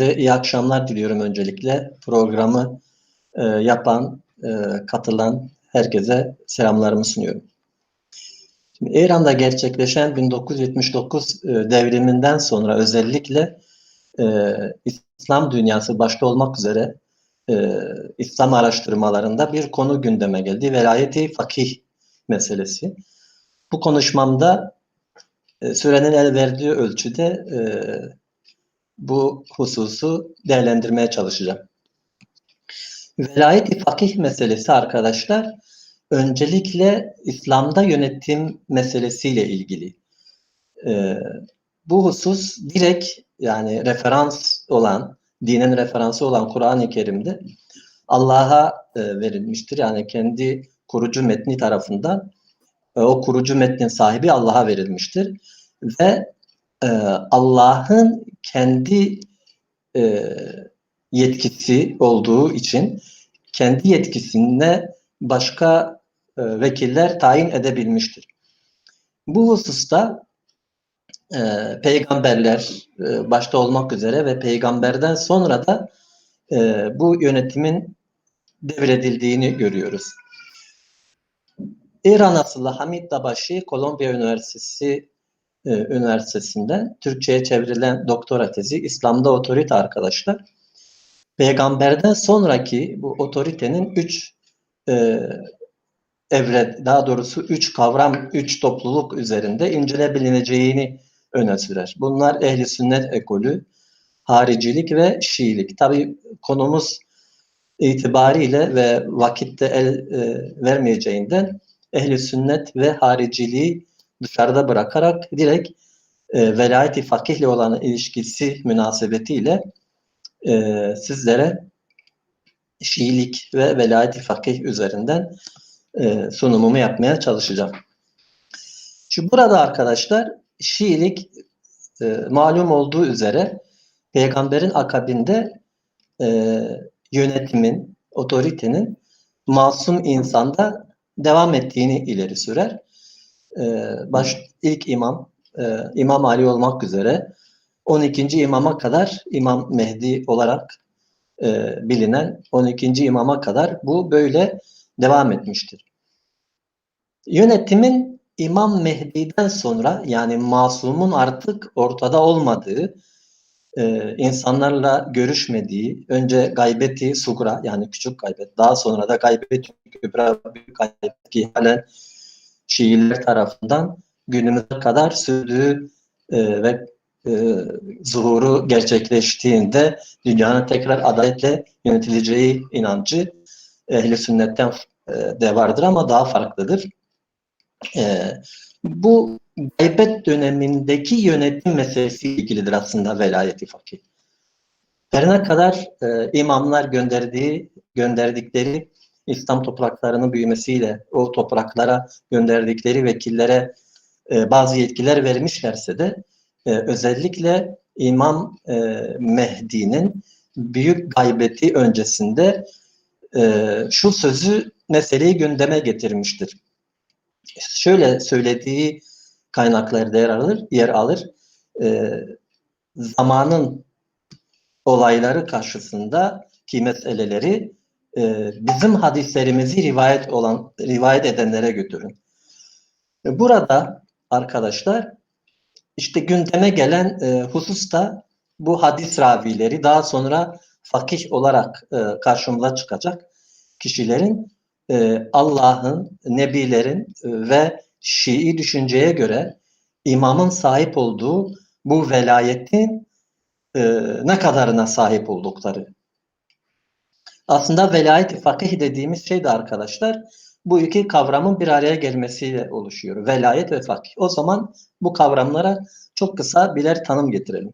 İyi akşamlar diliyorum öncelikle. Programı e, yapan, e, katılan herkese selamlarımı sunuyorum. Şimdi İran'da gerçekleşen 1979 e, devriminden sonra özellikle e, İslam dünyası başta olmak üzere e, İslam araştırmalarında bir konu gündeme geldi. Velayeti fakih meselesi. Bu konuşmamda e, sürenin el verdiği ölçüde e, bu hususu değerlendirmeye çalışacağım. Velayet-i fakih meselesi arkadaşlar öncelikle İslam'da yönetim meselesiyle ilgili. Ee, bu husus direkt yani referans olan, dinin referansı olan Kur'an-ı Kerim'de Allah'a e, verilmiştir. Yani kendi kurucu metni tarafından e, o kurucu metnin sahibi Allah'a verilmiştir. Ve e, Allah'ın kendi e, yetkisi olduğu için kendi yetkisinde başka e, vekiller tayin edebilmiştir. Bu hususta e, peygamberler e, başta olmak üzere ve peygamberden sonra da e, bu yönetimin devredildiğini görüyoruz. İran asıllı Hamid Dabaşi, Kolombiya Üniversitesi Üniversitesi'nde Türkçe'ye çevrilen doktora tezi İslam'da otorite arkadaşlar. Peygamberden sonraki bu otoritenin üç e, evre, daha doğrusu üç kavram, üç topluluk üzerinde incelebileceğini öne sürer. Bunlar ehli sünnet ekolü, haricilik ve şiilik. Tabi konumuz itibariyle ve vakitte el e, vermeyeceğinden ehli sünnet ve hariciliği dışarıda bırakarak direkt e, velayet-i fakihle olan ilişkisi münasebetiyle e, sizlere Şiilik ve velayet-i fakih üzerinden e, sunumumu yapmaya çalışacağım. Şu burada arkadaşlar Şiilik e, malum olduğu üzere peygamberin akabinde e, yönetimin, otoritenin masum insanda devam ettiğini ileri sürer. E, baş ilk imam e, İmam Ali olmak üzere 12. imama kadar İmam Mehdi olarak e, bilinen 12. imama kadar bu böyle devam etmiştir. Yönetimin İmam Mehdi'den sonra yani masumun artık ortada olmadığı, e, insanlarla görüşmediği, önce gaybeti sugra yani küçük gaybet, daha sonra da gaybeti kübra büyük gaybet ki halen Şiiler tarafından günümüze kadar sürdüğü e, ve e, zuhuru gerçekleştiğinde dünyanın tekrar adaletle yönetileceği inancı ehli sünnetten e, de vardır ama daha farklıdır. E, bu gaybet dönemindeki yönetim meselesi ilgilidir aslında velayeti fakir. Her ne kadar e, imamlar gönderdiği gönderdikleri İslam topraklarının büyümesiyle o topraklara gönderdikleri vekillere e, bazı yetkiler vermişlerse de e, özellikle İmam e, Mehdi'nin büyük gaybeti öncesinde e, şu sözü meseleyi gündeme getirmiştir. Şöyle söylediği kaynaklarda yer alır, yer alır. E, zamanın olayları karşısında ki meseleleri e, bizim hadislerimizi rivayet olan rivayet edenlere götürün. Burada arkadaşlar işte gündeme gelen e, husus da bu hadis ravileri daha sonra fakih olarak e, karşımıza çıkacak kişilerin e, Allah'ın, nebilerin ve Şii düşünceye göre imamın sahip olduğu bu velayetin ne kadarına sahip oldukları. Aslında velayet fakih dediğimiz şey de arkadaşlar bu iki kavramın bir araya gelmesiyle oluşuyor. Velayet ve fakih. O zaman bu kavramlara çok kısa birer tanım getirelim.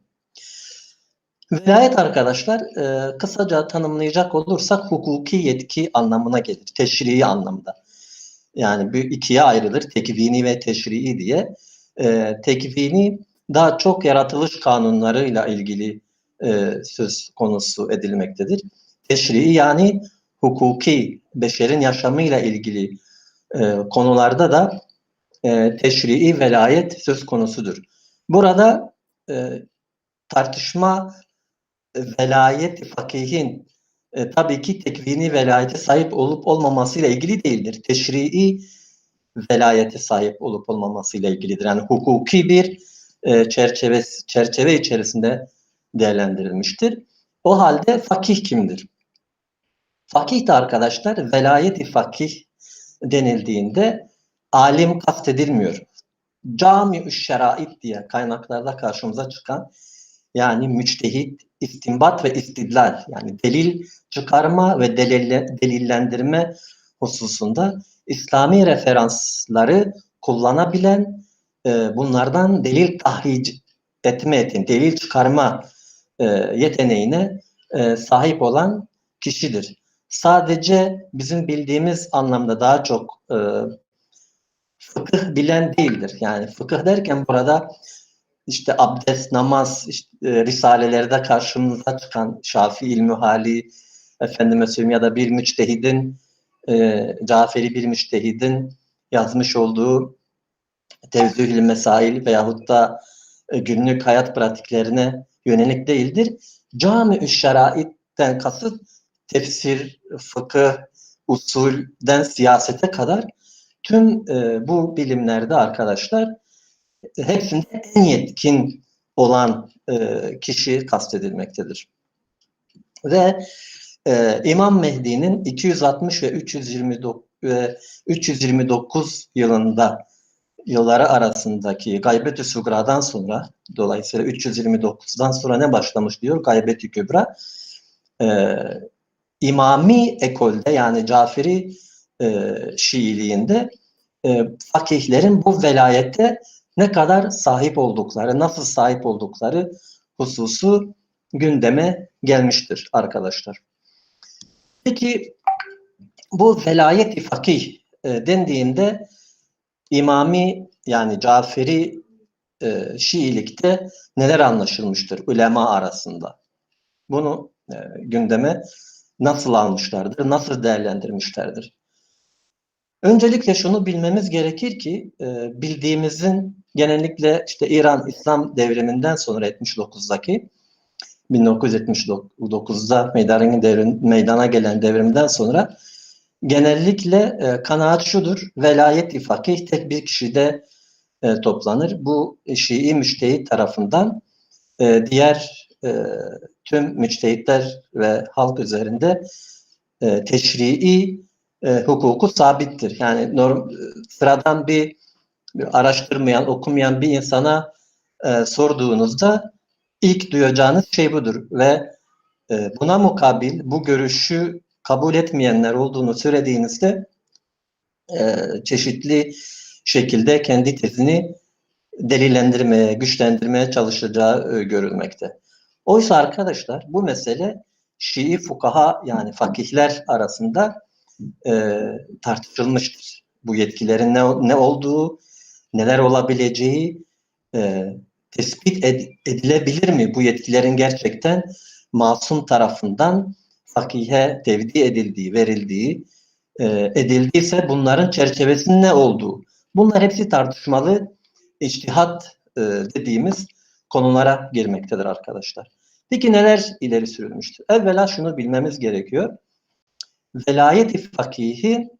Velayet arkadaşlar e, kısaca tanımlayacak olursak hukuki yetki anlamına gelir. Teşrii anlamda. Yani bu ikiye ayrılır. Tekvini ve teşrii diye. E, tekvini daha çok yaratılış kanunlarıyla ilgili e, söz konusu edilmektedir. Teşrii yani hukuki, beşerin yaşamıyla ilgili e, konularda da e, teşrii velayet söz konusudur. Burada e, tartışma velayet fakihin e, tabii ki tekvini velayete sahip olup olmamasıyla ilgili değildir. Teşrii velayete sahip olup olmamasıyla ilgilidir. Yani hukuki bir e, çerçeve çerçeve içerisinde değerlendirilmiştir. O halde fakih kimdir? Fakih de arkadaşlar velayeti fakih denildiğinde alim kastedilmiyor. Cami-ü şerait diye kaynaklarda karşımıza çıkan yani müçtehit, istinbat ve istidlal yani delil çıkarma ve delille, delillendirme hususunda İslami referansları kullanabilen e, bunlardan delil tahric etme etin, delil çıkarma e, yeteneğine e, sahip olan kişidir. Sadece bizim bildiğimiz anlamda daha çok e, fıkıh bilen değildir. Yani fıkıh derken burada işte abdest, namaz, işte, e, risalelerde karşımıza çıkan Şafii ilmi hali, efendime söyleyeyim ya da bir müçtehidin, e, Caferi bir müçtehidin yazmış olduğu tevzühül mesail veyahut da e, günlük hayat pratiklerine yönelik değildir. Cami-ü şeraitten kasıt tefsir, fıkıh, usulden siyasete kadar tüm e, bu bilimlerde arkadaşlar hepsinde en yetkin olan e, kişi kastedilmektedir. Ve e, İmam Mehdi'nin 260 ve 329, ve 329 yılında yılları arasındaki Gaybet-i Sugra'dan sonra dolayısıyla 329'dan sonra ne başlamış diyor Gaybet-i Kübra e, İmami ekolde yani Caferi e, Şiiliğinde e, fakihlerin bu velayette ne kadar sahip oldukları, nasıl sahip oldukları hususu gündeme gelmiştir arkadaşlar. Peki bu velayet-i fakih e, dendiğinde İmami yani Caferi e, Şiilikte neler anlaşılmıştır ulema arasında? Bunu e, gündeme nasıl almışlardır, nasıl değerlendirmişlerdir? Öncelikle şunu bilmemiz gerekir ki e, bildiğimizin genellikle işte İran İslam devriminden sonra 79'daki 1979'da meydana, devrim, meydana gelen devrimden sonra genellikle e, kanaat şudur. Velayet-i fakih tek bir kişide e, toplanır. Bu Şii müştehit tarafından diğer e, tüm müçtehitler ve halk üzerinde e, teşrii e, hukuku sabittir. Yani norm, sıradan bir, bir araştırmayan, okumayan bir insana e, sorduğunuzda ilk duyacağınız şey budur ve e, buna mukabil bu görüşü kabul etmeyenler olduğunu söylediğinizde e, çeşitli şekilde kendi tezini delillendirmeye, güçlendirmeye çalışacağı e, görülmekte. Oysa arkadaşlar bu mesele Şii fukaha yani fakihler arasında e, tartışılmıştır. Bu yetkilerin ne, ne olduğu, neler olabileceği e, tespit ed, edilebilir mi? Bu yetkilerin gerçekten masum tarafından fakihe tevdi edildiği, verildiği, e, edildiyse bunların çerçevesinin ne olduğu. Bunlar hepsi tartışmalı içtihat e, dediğimiz konulara girmektedir arkadaşlar. Peki neler ileri sürülmüştür? Evvela şunu bilmemiz gerekiyor. Velayet-i fakihi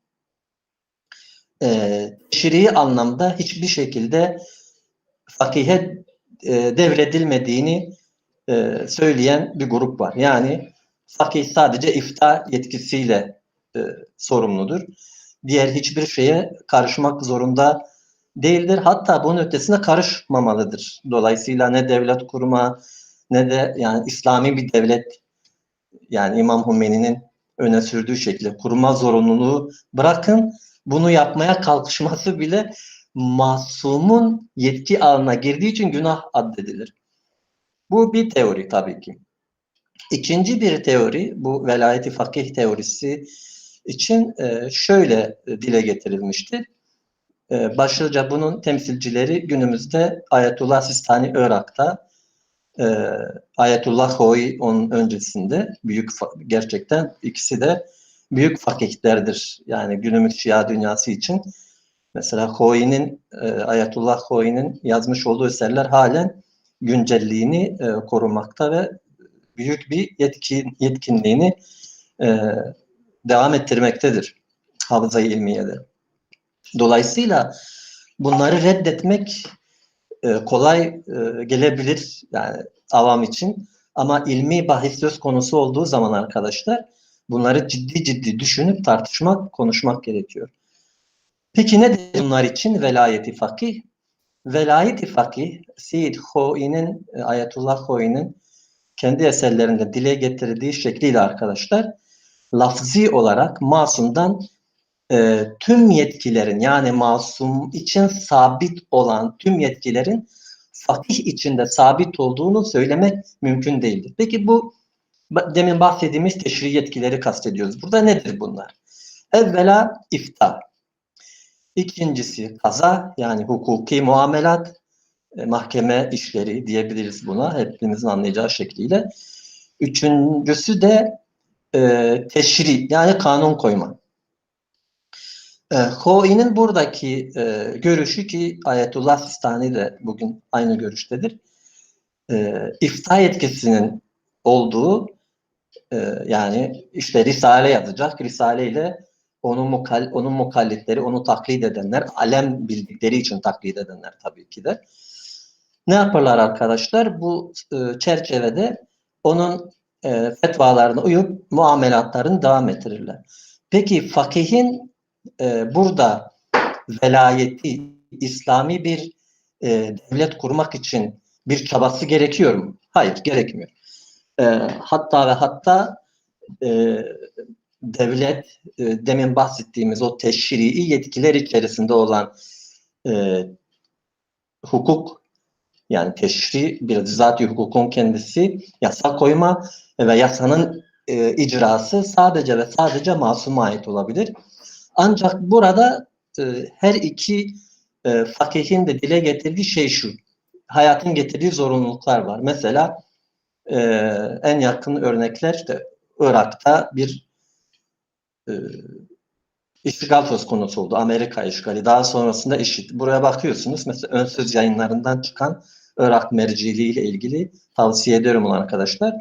e, şirii anlamda hiçbir şekilde fakihe e, devredilmediğini e, söyleyen bir grup var. Yani fakih sadece ifta yetkisiyle e, sorumludur. Diğer hiçbir şeye karışmak zorunda değildir. Hatta bunun ötesine karışmamalıdır. Dolayısıyla ne devlet kurma ne de yani İslami bir devlet yani İmam Hümeyni'nin öne sürdüğü şekilde kurma zorunluluğu bırakın bunu yapmaya kalkışması bile masumun yetki alanına girdiği için günah addedilir. Bu bir teori tabii ki. İkinci bir teori bu velayeti fakih teorisi için e, şöyle dile getirilmiştir. E, başlıca bunun temsilcileri günümüzde Ayetullah Sistani Irak'ta, e, Ayetullah Hoi onun öncesinde büyük gerçekten ikisi de büyük fakihlerdir. Yani günümüz Şia dünyası için. Mesela Hoi'nin, Ayetullah Hoi'nin yazmış olduğu eserler halen güncelliğini korumakta ve büyük bir yetkin, yetkinliğini e, devam ettirmektedir hafıza-i ilmiyede. Dolayısıyla bunları reddetmek e, kolay e, gelebilir yani avam için ama ilmi bahis söz konusu olduğu zaman arkadaşlar bunları ciddi ciddi düşünüp tartışmak, konuşmak gerekiyor. Peki nedir bunlar için velayeti fakih? Velayeti fakih, Seyyid Hoi'nin, e, Ayetullah Hoi'nin kendi eserlerinde dile getirdiği şekliyle arkadaşlar lafzi olarak masumdan e, tüm yetkilerin yani masum için sabit olan tüm yetkilerin fakih içinde sabit olduğunu söylemek mümkün değildir. Peki bu demin bahsettiğimiz teşri yetkileri kastediyoruz. Burada nedir bunlar? Evvela ifta. İkincisi kaza yani hukuki muamelat, e, mahkeme işleri diyebiliriz buna hepimizin anlayacağı şekliyle. Üçüncüsü de e, teşri yani kanun koyma. E, Hoi'nin buradaki e, görüşü ki Ayetullah Sistani de bugün aynı görüştedir. E, ifta yetkisinin olduğu e, yani işte Risale yazacak. Risale ile onun, mukal, onun mukallitleri, onu taklit edenler, alem bildikleri için taklit edenler tabii ki de. Ne yaparlar arkadaşlar? Bu e, çerçevede onun e, fetvalarına uyup muamelatlarını devam ettirirler. Peki fakihin e, burada velayeti, İslami bir e, devlet kurmak için bir çabası gerekiyor mu? Hayır, gerekmiyor. E, hatta ve hatta e, devlet, e, demin bahsettiğimiz o teşrii yetkiler içerisinde olan e, hukuk, yani teşri bir zat hukukun kendisi, yasa koyma ve yasanın e, icrası sadece ve sadece masuma ait olabilir. Ancak burada e, her iki e, fakihin de dile getirdiği şey şu. Hayatın getirdiği zorunluluklar var. Mesela e, en yakın örnekler işte Irak'ta bir e, işgal söz konusu oldu. Amerika işgali. Daha sonrasında IŞİD. Buraya bakıyorsunuz. Mesela ön söz yayınlarından çıkan Irak merciliği ile ilgili tavsiye ediyorum ona arkadaşlar.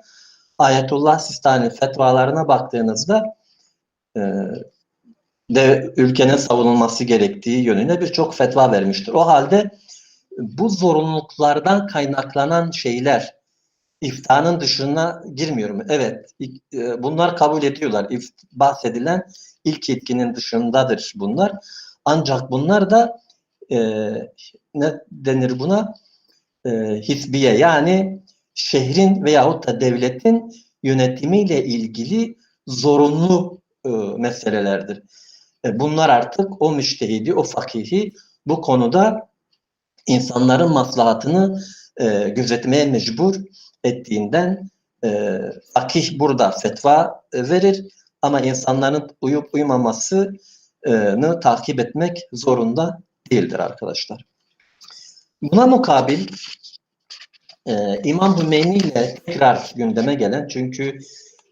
Ayetullah Sistani fetvalarına baktığınızda e, de ülkenin savunulması gerektiği yönünde birçok fetva vermiştir. O halde bu zorunluluklardan kaynaklanan şeyler iftanın dışına girmiyorum. Evet, e, bunlar kabul ediyorlar. Bahsedilen ilk yetkinin dışındadır bunlar. Ancak bunlar da e, ne denir buna? E, hisbiye yani şehrin veyahut da devletin yönetimiyle ilgili zorunlu e, meselelerdir. E, bunlar artık o müştehidi, o fakihi bu konuda insanların maslahatını e, gözetmeye mecbur ettiğinden e, fakih burada fetva verir ama insanların uyup uymamasını takip etmek zorunda değildir arkadaşlar. Buna mukabil e, İmam Hümeyni ile tekrar gündeme gelen çünkü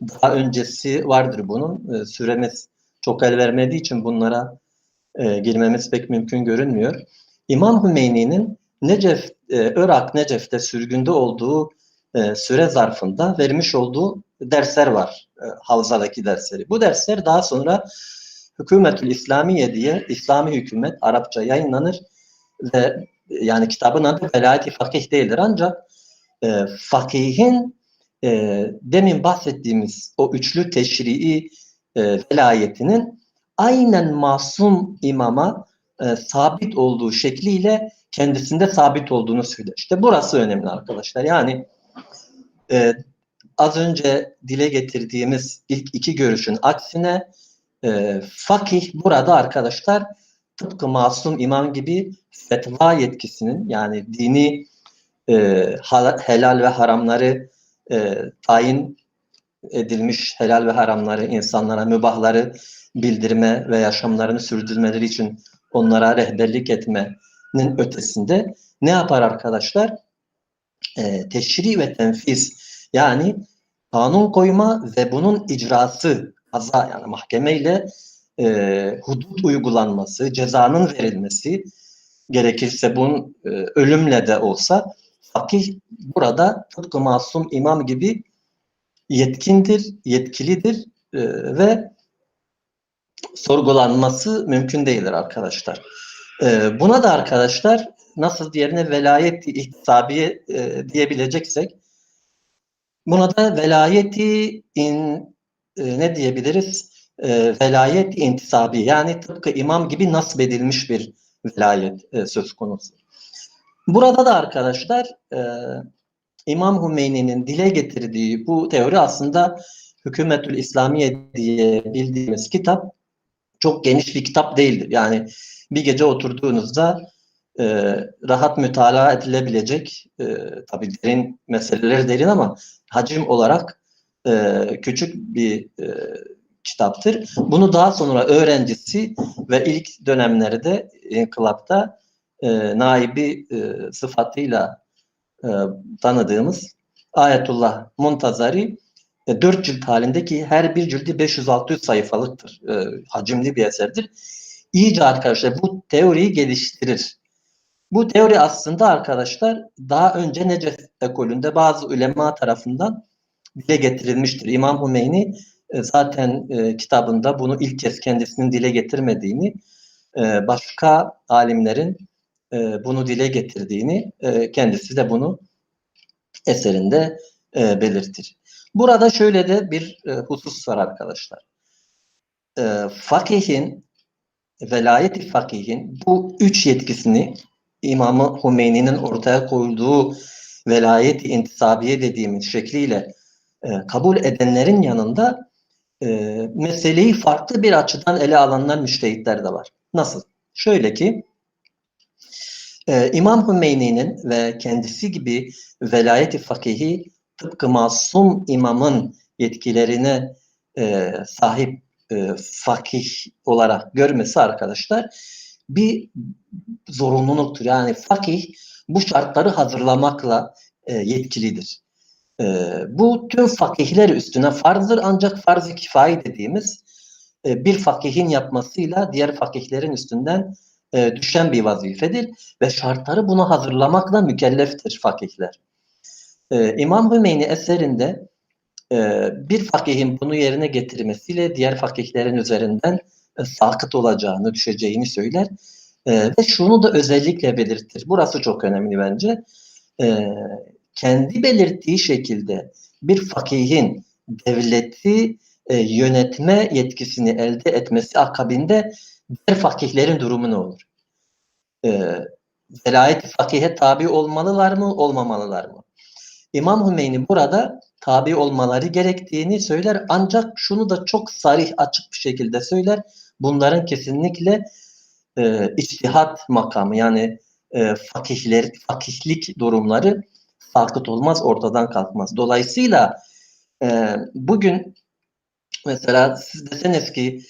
daha öncesi vardır bunun. E, süremiz çok el vermediği için bunlara e, girmemiz pek mümkün görünmüyor. İmam Hümeyni'nin Necef, e, Irak Necef'te sürgünde olduğu e, süre zarfında vermiş olduğu dersler var. E, Havzadaki dersleri. Bu dersler daha sonra Hükümetül İslamiye diye İslami hükümet Arapça yayınlanır ve yani kitabın adı Velayet-i Fakih değildir ancak e, fakihin e, demin bahsettiğimiz o üçlü teşrii e, velayetinin aynen masum imama e, sabit olduğu şekliyle kendisinde sabit olduğunu söyler. İşte burası önemli arkadaşlar. Yani e, az önce dile getirdiğimiz ilk iki görüşün aksine e, fakih burada arkadaşlar tıpkı masum imam gibi fetva yetkisinin yani dini e, helal ve haramları e, tayin edilmiş helal ve haramları insanlara mübahları bildirme ve yaşamlarını sürdürmeleri için onlara rehberlik etmenin ötesinde ne yapar arkadaşlar? E, teşri ve tenfiz yani kanun koyma ve bunun icrası kaza yani mahkemeyle e, hudut uygulanması, cezanın verilmesi gerekirse bunun e, ölümle de olsa fakih burada tıpkı masum imam gibi yetkindir, yetkilidir e, ve sorgulanması mümkün değildir arkadaşlar. E, buna da arkadaşlar nasıl diğerine velayet ihtisabiye e, diyebileceksek buna da velayeti in, ne diyebiliriz? Velayet intisabi yani tıpkı imam gibi nasip edilmiş bir velayet söz konusu. Burada da arkadaşlar e, İmam Hümeyni'nin dile getirdiği bu teori aslında Hükümetül İslamiye diye bildiğimiz kitap çok geniş bir kitap değildir. Yani bir gece oturduğunuzda e, rahat mütalaa edilebilecek e, tabii derin meseleler derin ama hacim olarak e, küçük bir e, kitaptır. Bunu daha sonra öğrencisi ve ilk dönemlerde inkılapta e, naibi e, sıfatıyla e, tanıdığımız Ayetullah Muntazari e, dört cilt halindeki her bir cildi 500-600 sayfalıktır. E, hacimli bir eserdir. İyice arkadaşlar bu teoriyi geliştirir. Bu teori aslında arkadaşlar daha önce Necef ekolünde bazı ulema tarafından dile getirilmiştir. İmam Hümeyni e, zaten e, kitabında bunu ilk kez kendisinin dile getirmediğini, e, başka alimlerin e, bunu dile getirdiğini, e, kendisi de bunu eserinde e, belirtir. Burada şöyle de bir e, husus var arkadaşlar. E, fakihin, velayeti fakihin bu üç yetkisini İmam-ı Hümeyni'nin ortaya koyduğu velayet intisabiye dediğimiz şekliyle e, kabul edenlerin yanında e, meseleyi farklı bir açıdan ele alanlar müştehitler de var. Nasıl? Şöyle ki ee, İmam Hümeyni'nin ve kendisi gibi velayeti fakihi tıpkı masum imamın yetkilerine e, sahip e, fakih olarak görmesi arkadaşlar bir zorunluluktur. Yani fakih bu şartları hazırlamakla e, yetkilidir. Bu tüm fakihler üstüne farzdır ancak farz-ı kifayi dediğimiz bir fakihin yapmasıyla diğer fakihlerin üstünden e, düşen bir vazifedir ve şartları buna hazırlamakla mükelleftir fakihler. E, İmam Hümeyni eserinde e, bir fakihin bunu yerine getirmesiyle diğer fakihlerin üzerinden e, sakıt olacağını, düşeceğini söyler. E, ve şunu da özellikle belirtir. Burası çok önemli bence. E, kendi belirttiği şekilde bir fakihin devleti e, yönetme yetkisini elde etmesi akabinde diğer fakihlerin durumu ne olur? E, velayet fakihe tabi olmalılar mı, olmamalılar mı? İmam Hümeyni burada tabi olmaları gerektiğini söyler ancak şunu da çok sarih açık bir şekilde söyler. Bunların kesinlikle e, içtihat makamı yani e, fakihler, fakihlik durumları sakıt olmaz, ortadan kalkmaz. Dolayısıyla e, bugün mesela siz deseniz ki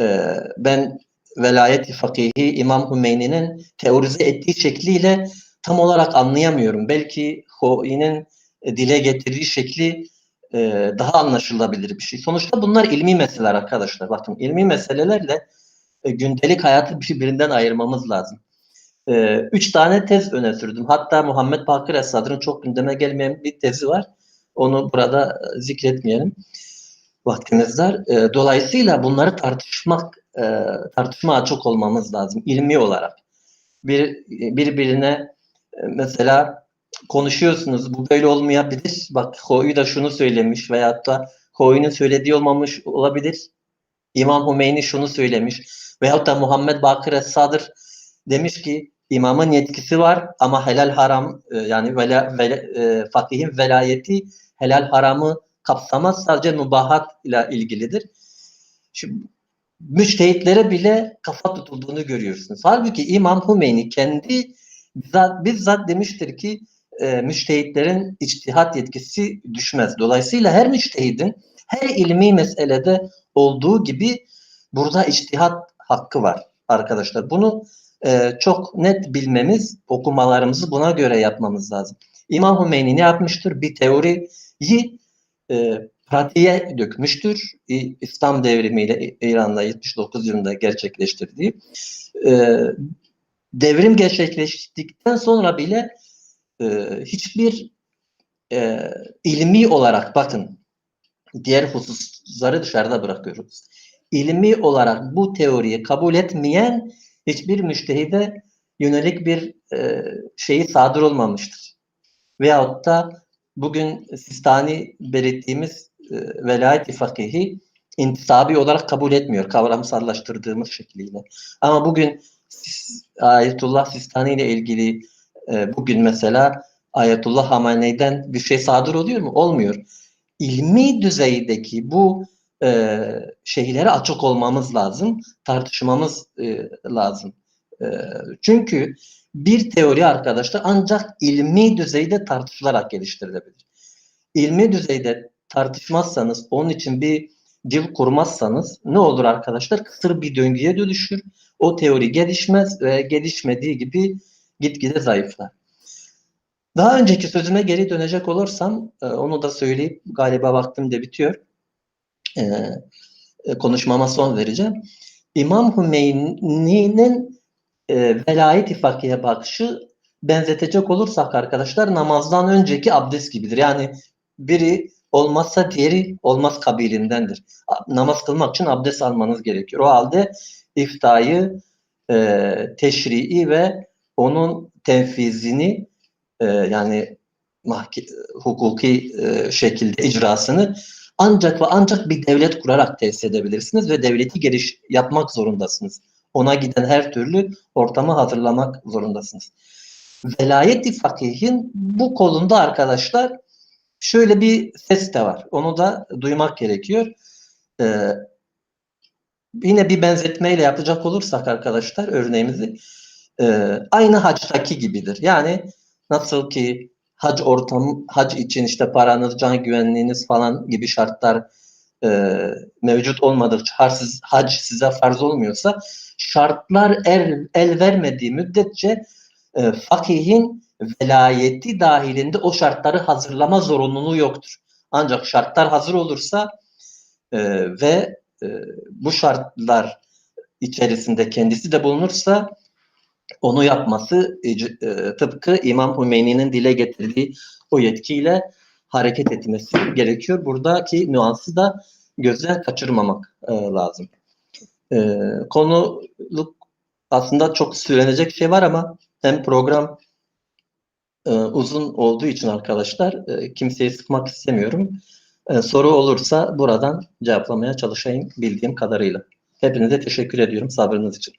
e, ben velayet fakihi İmam Hümeyni'nin teorize ettiği şekliyle tam olarak anlayamıyorum. Belki Hoi'nin e, dile getirdiği şekli e, daha anlaşılabilir bir şey. Sonuçta bunlar ilmi meseleler arkadaşlar. Bakın ilmi meselelerle e, gündelik hayatı birbirinden ayırmamız lazım. Üç tane tez öne sürdüm. Hatta Muhammed Bakır Esad'ın çok gündeme gelmeyen bir tezi var. Onu burada zikretmeyelim vaktimiz dar. E, dolayısıyla bunları tartışmak, e, tartışma açık olmamız lazım ilmi olarak. Bir birbirine e, mesela konuşuyorsunuz bu böyle olmayabilir. Bak Hoyu da şunu söylemiş veyahut da Hoyu'nun söylediği olmamış olabilir. İmam Hümeyni şunu söylemiş. Veyahut da Muhammed Bakır Es-Sadır demiş ki imamın yetkisi var ama helal haram e, yani vela, vela, e, fakihin velayeti helal haramı kapsamaz sadece mübahat ile ilgilidir. Şimdi müçtehitlere bile kafa tutulduğunu görüyorsunuz. Halbuki İmam Hümeyni kendi bizzat, bizzat demiştir ki e, müçtehitlerin içtihat yetkisi düşmez. Dolayısıyla her müçtehidin her ilmi meselede olduğu gibi burada içtihat hakkı var arkadaşlar. Bunu e, çok net bilmemiz, okumalarımızı buna göre yapmamız lazım. İmam Hümeyni ne yapmıştır? Bir teoriyi e, pratiğe dökmüştür. İslam devrimiyle İran'da 79 yılında gerçekleştirdiği. E, devrim gerçekleştikten sonra bile e, hiçbir e, ilmi olarak bakın diğer hususları dışarıda bırakıyoruz. İlmi olarak bu teoriyi kabul etmeyen hiçbir müştehide yönelik bir e, şeyi sadır olmamıştır. Veyahut da bugün Sistani belirttiğimiz e, velayet-i fakihi intisabi olarak kabul etmiyor kavramsallaştırdığımız şekliyle. Ama bugün Ayetullah Sistani ile ilgili e, bugün mesela Ayetullah Hamane'den bir şey sadır oluyor mu? Olmuyor. İlmi düzeydeki bu e, şeylere açık olmamız lazım, tartışmamız e, lazım. E, çünkü bir teori arkadaşlar ancak ilmi düzeyde tartışılarak geliştirilebilir. İlmi düzeyde tartışmazsanız, onun için bir dil kurmazsanız ne olur arkadaşlar? Kısır bir döngüye dönüşür. O teori gelişmez ve gelişmediği gibi gitgide zayıflar. Daha önceki sözüme geri dönecek olursam e, onu da söyleyip galiba vaktim de bitiyor. E, e, konuşmama son vereceğim. İmam Hümeyni'nin velayet-i fakihe bakışı benzetecek olursak arkadaşlar namazdan önceki abdest gibidir. Yani biri olmazsa diğeri olmaz kabilindendir. Namaz kılmak için abdest almanız gerekiyor. O halde iftayı, e, teşrii ve onun tenfizini e, yani mahke, hukuki e, şekilde icrasını ancak ve ancak bir devlet kurarak tesis edebilirsiniz ve devleti geliş yapmak zorundasınız. Ona giden her türlü ortamı hazırlamak zorundasınız. Velayet-i fakihin bu kolunda arkadaşlar şöyle bir ses de var. Onu da duymak gerekiyor. Ee, yine bir benzetmeyle yapacak olursak arkadaşlar örneğimizi e, aynı hactaki gibidir. Yani nasıl ki hac ortam, hac için işte paranız, can güvenliğiniz falan gibi şartlar e, mevcut olmadıkça harsiz, hac size farz olmuyorsa şartlar el, el vermediği müddetçe e, fakihin velayeti dahilinde o şartları hazırlama zorunluluğu yoktur. Ancak şartlar hazır olursa e, ve e, bu şartlar içerisinde kendisi de bulunursa onu yapması e, tıpkı İmam Hümeyni'nin dile getirdiği o yetkiyle hareket etmesi gerekiyor. Buradaki nüansı da gözden kaçırmamak e, lazım. E, konuluk aslında çok söylenecek şey var ama hem program e, uzun olduğu için arkadaşlar e, kimseyi sıkmak istemiyorum. E, soru olursa buradan cevaplamaya çalışayım bildiğim kadarıyla. Hepinize teşekkür ediyorum sabrınız için.